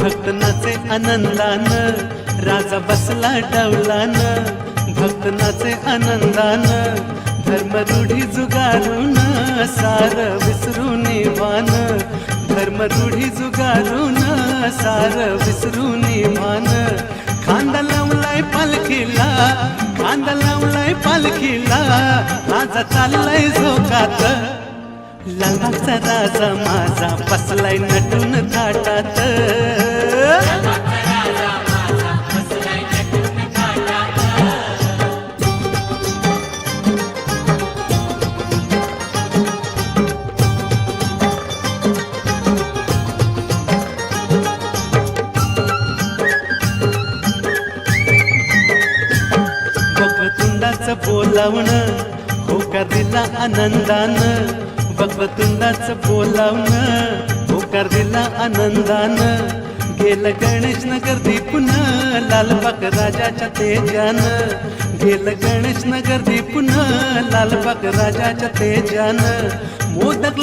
भक्त नाचे आनंदान राजा बसला डवलान. भक्त नाचे आनंदान धर्म रूढी जुगारून सार विसरून मान धर्म रूढी जुगारून सार विसरून मान खांदा लावलाय पालखीला खांदा लावलाय पालखीला माझा चाललाय झोकात. लंगाचा राजा माझा बसलाय नटून. वक्रतुंडाचं बोलावणं होकार दिला आनंदानं. वक्रतुंडाचं बोलावणं होकार दिला आनंदानं. गेलं गणेश नगर दीपून लालबाग राजाच्या तेजानं. गेलं गणेश नगर दीपून लालबाग राजाच्या तेजानं. मोदक